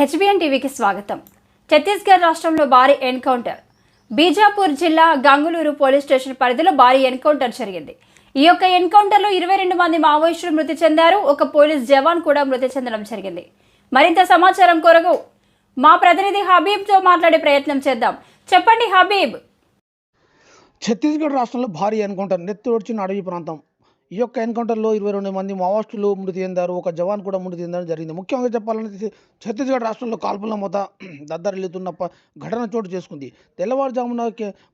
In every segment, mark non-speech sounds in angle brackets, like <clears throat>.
HBN టీవీకి స్వాగతం. ఛత్తీస్గఢ్ రాష్ట్రంలో భారీ ఎన్కౌంటర్. బీజాపూర్ జిల్లా గంగులూరు పోలీస్ స్టేషన్ పరిధిలో భారీ ఎన్కౌంటర్ జరిగింది. ఈ యొక్క ఎన్కౌంటర్లో ఇరవై రెండు మంది మావోయిస్టులు మృతి చెందారు. ఒక పోలీస్ జవాన్ కూడా మృతి చెందడం జరిగింది. మరింత సమాచారం కొరకు మా ప్రతినిధి హబీబ్తో మాట్లాడే ప్రయత్నం చేద్దాం. చెప్పండి హబీబ్. ఛత్తీస్గఢ్ రాష్ట్రంలో భారీ ఎన్కౌంటర్. నెత్తివచ్చిన అడవి ప్రాంతం. ఈ యొక్క ఎన్కౌంటర్లో ఇరవై రెండు మంది మావోస్టులు మృతి చెందారు ఒక జవాన్ కూడా మృతి చెందడం జరిగింది. ముఖ్యంగా చెప్పాలంటే ఛత్తీస్గఢ్ రాష్ట్రంలో కాల్పుల మొత దద్దరిల్లుతున్న ఘటన చోటు చేసుకుంది. తెల్లవారుజామున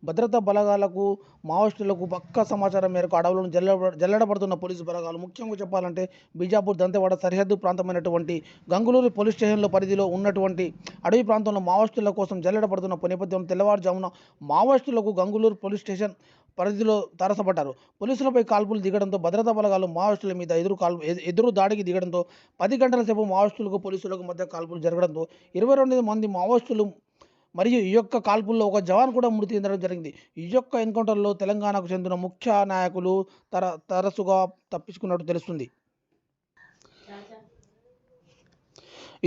భద్రతా బలగాలకు మావోయిస్టులకు పక్క సమాచారం మేరకు అడవులను జల్ల జల్లడబడుతున్న పోలీసు బలగాలు ముఖ్యంగా చెప్పాలంటే బీజాపూర్ దంతెవాడ సరిహద్దు ప్రాంతమైనటువంటి గంగులూరు పోలీస్ స్టేషన్లో పరిధిలో ఉన్నటువంటి అడవి ప్రాంతంలో మావోయిస్టుల కోసం జల్లెడబడుతున్న నేపథ్యంలో తెల్లవారుజామున మావోయిస్టులకు గంగులూరు పోలీస్ స్టేషన్ పరిధిలో తారసపడ్డారు. పోలీసులపై కాల్పులు దిగడంతో భద్రతా బలగాలు మావోయిస్టుల మీద ఎదురు కాల్పు ఎదురు దాడికి దిగడంతో పది గంటల సేపు మావోయిస్టులకు పోలీసులకు మధ్య కాల్పులు జరగడంతో ఇరవై రెండు మంది మావోయిస్టులు మరియు ఈ యొక్క కాల్పుల్లో ఒక జవాన్ కూడా మృతి చెందడం జరిగింది. ఈ యొక్క ఎన్కౌంటర్లో తెలంగాణకు చెందిన ముఖ్య నాయకులు తర తరచుగా తప్పించుకున్నట్టు తెలుస్తుంది.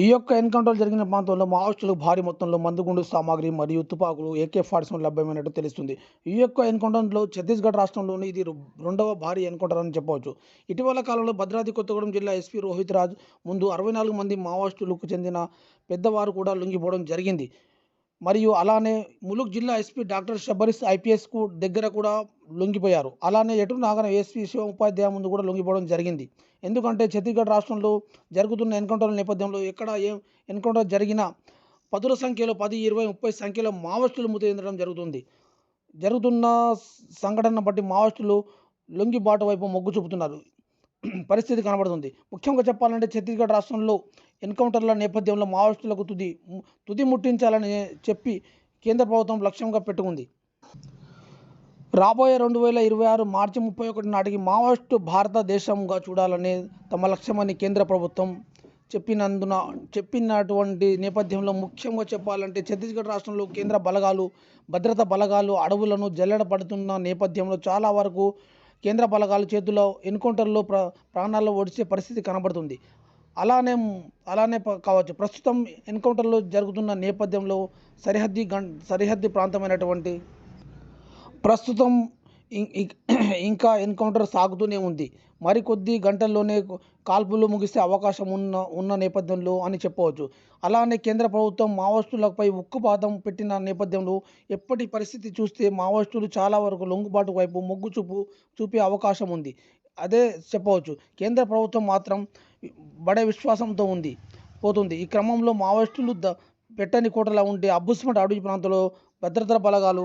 ఈ యొక్క ఎన్కౌంటర్ జరిగిన ప్రాంతంలో మావోయిస్టులు భారీ మొత్తంలో మందుగుండు సామాగ్రి మరియు తుపాకులు ఏకే ఫార్టీ లభ్యమైనట్టు తెలుస్తుంది. ఈ యొక్క ఎన్కౌంటర్లో ఛత్తీస్గఢ్ రాష్ట్రంలోని ఇది రెండవ భారీ ఎన్కౌంటర్ అని చెప్పవచ్చు. ఇటీవల కాలంలో భద్రాద్రి కొత్తగూడెం జిల్లా ఎస్పీ రోహిత్ రాజ్ ముందు అరవై నాలుగు మంది మావోయిస్టులకు చెందిన పెద్దవారు కూడా లొంగిపోవడం జరిగింది. మరియు అలానే ములుగు జిల్లా ఎస్పీ డాక్టర్ షబరిస్ ఐపీఎస్కు దగ్గర కూడా లొంగిపోయారు. అలానే ఎటు నాగన ఎస్పీ శివ ఉపాధ్యాయ ముందు కూడా లొంగిపోవడం జరిగింది. ఎందుకంటే ఛత్తీస్గఢ్ రాష్ట్రంలో జరుగుతున్న ఎన్కౌంటర్ల నేపథ్యంలో ఎక్కడ ఏ ఎన్కౌంటర్ జరిగినా పదుల సంఖ్యలో పది ఇరవై ముప్పై సంఖ్యలో మావోయిస్టులు మృతి జరుగుతుంది. జరుగుతున్న సంఘటన బట్టి మావోయిస్టులు లొంగిబాటు వైపు మొగ్గు చూపుతున్నారు. పరిస్థితి కనబడుతుంది. ముఖ్యంగా చెప్పాలంటే ఛత్తీస్గఢ్ రాష్ట్రంలో ఎన్కౌంటర్ల నేపథ్యంలో మావోయిస్టులకు తుది తుది ముట్టించాలని చెప్పి కేంద్ర ప్రభుత్వం లక్ష్యంగా పెట్టుకుంది. రాబోయే రెండు వేల ఇరవై ఆరు మార్చి ముప్పై ఒకటి నాటికి మావోయిస్టు భారతదేశంగా చూడాలనే తమ లక్ష్యమని కేంద్ర ప్రభుత్వం చెప్పినందున చెప్పినటువంటి నేపథ్యంలో ముఖ్యంగా చెప్పాలంటే ఛత్తీస్గఢ్ రాష్ట్రంలో కేంద్ర బలగాలు భద్రత బలగాలు అడవులను జల్లెడ పడుతున్న నేపథ్యంలో చాలా వరకు కేంద్ర బలగాల చేతిలో ఎన్కౌంటర్లో ప్ర ప్రాణాలు ఒడిచే పరిస్థితి కనబడుతుంది. అలానే అలానే కావచ్చు. ప్రస్తుతం ఎన్కౌంటర్లో జరుగుతున్న నేపథ్యంలో సరిహద్దు గం సరిహద్దు ప్రాంతమైనటువంటి ప్రస్తుతం <clears throat> ఇంకా ఎన్కౌంటర్ సాగుతూనే ఉంది. మరికొద్ది గంటల్లోనే కాల్పులు ముగిసే అవకాశం ఉన్న ఉన్న నేపథ్యంలో అని చెప్పవచ్చు. అలానే కేంద్ర ప్రభుత్వం మావోయిస్టులపై ఉక్కుపాతం పెట్టిన నేపథ్యంలో ఎప్పటి పరిస్థితి చూస్తే మావోయిస్టులు చాలా వరకు లొంగుబాటు వైపు మొగ్గు చూపు చూపే అవకాశం ఉంది. అదే చెప్పవచ్చు. కేంద్ర ప్రభుత్వం మాత్రం బడే విశ్వాసంతో ఉంది పోతుంది. ఈ క్రమంలో మావోయిస్టులు ద పెట్టని కోటలా ఉంటే అబ్బుస్మట్ అడవి ప్రాంతంలో భద్రతా బలగాలు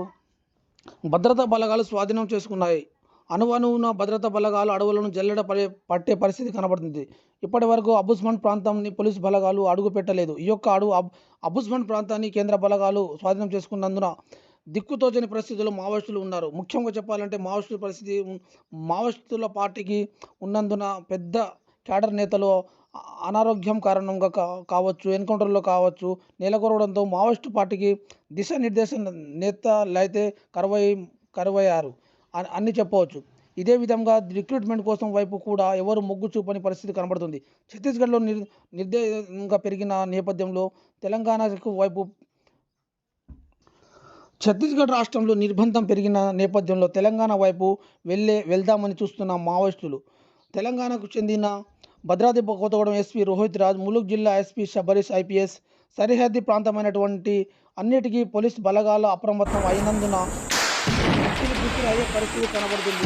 భద్రతా బలగాలు స్వాధీనం చేసుకున్నాయి. అణువణువున భద్రతా బలగాలు అడవులను జల్లెడ పడే పట్టే పరిస్థితి కనబడుతుంది. ఇప్పటి వరకు అబుస్మన్ ప్రాంతాన్ని పోలీసు బలగాలు అడుగు పెట్టలేదు ఈ యొక్క అడుగు అబ్ అబుస్మన్ ప్రాంతాన్ని కేంద్ర బలగాలు స్వాధీనం చేసుకున్నందున దిక్కుతోచని పరిస్థితుల్లో మావోయిస్టులు ఉన్నారు. ముఖ్యంగా చెప్పాలంటే మావోయిస్టుల పరిస్థితి మావోయిస్టుల పార్టీకి ఉన్నందున పెద్ద క్యాడర్ నేతలు అనారోగ్యం కారణంగా కా కావచ్చు ఎన్కౌంటర్లో కావచ్చు నెలకొరవడంతో మావోయిస్టు పార్టీకి దిశానిర్దేశం నేతలు అయితే కరువై కరువయ్యారు. అని అన్ని చెప్పవచ్చు. ఇదే విధంగా రిక్రూట్మెంట్ కోసం వైపు కూడా ఎవరు మొగ్గు చూపని పరిస్థితి కనబడుతుంది. ఛత్తీస్గఢ్లో నిర్ నిర్దేశంగా పెరిగిన నేపథ్యంలో తెలంగాణకు వైపు ఛత్తీస్గఢ్ రాష్ట్రంలో నిర్బంధం పెరిగిన నేపథ్యంలో తెలంగాణ వైపు వెళ్ళే వెళ్దామని చూస్తున్న మావోయిస్టులు. తెలంగాణకు చెందిన భద్రాద్రి కొత్తగూడెం ఎస్పీ రోహిత్ రాజ్ ములుగు జిల్లా ఎస్పీ శబరీష్ ఐపీఎస్ సరిహద్దు ప్రాంతమైనటువంటి అన్నిటికీ పోలీస్ బలగాలు అప్రమత్తం అయినందున అయ్యే పరిస్థితి కనబడుతుంది.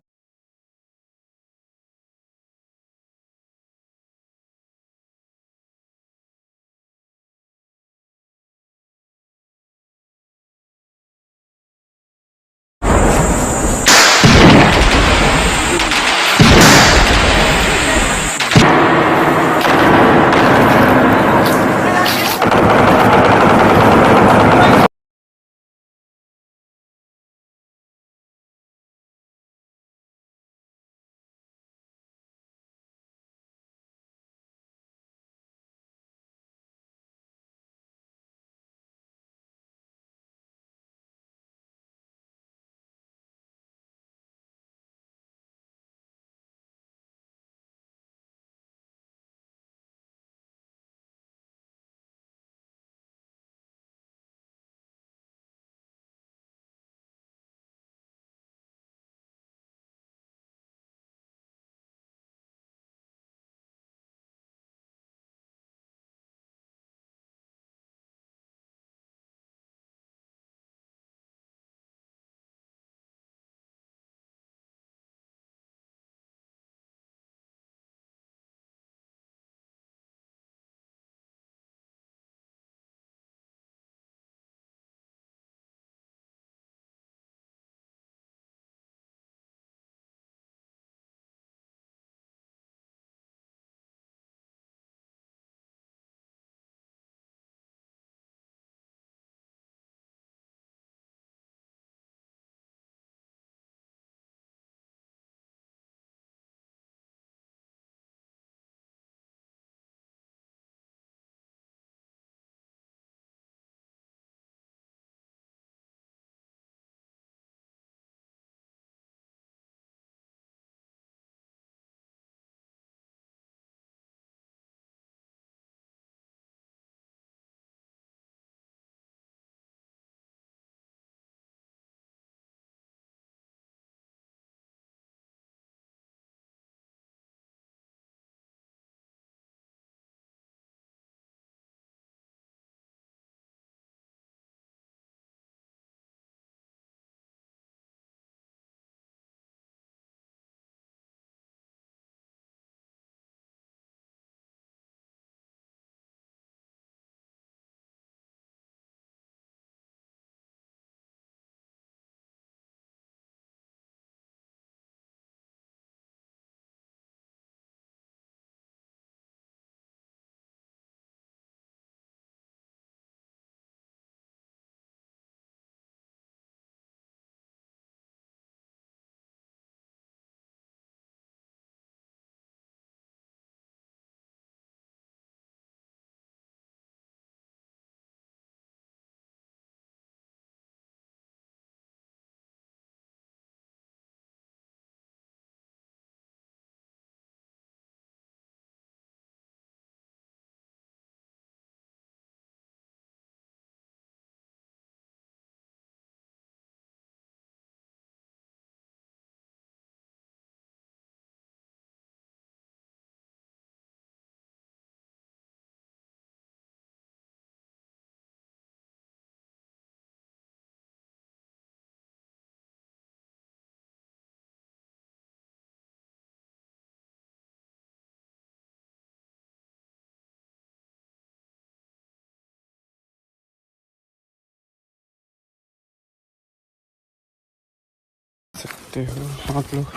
Ты отлюх.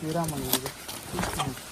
Сирама не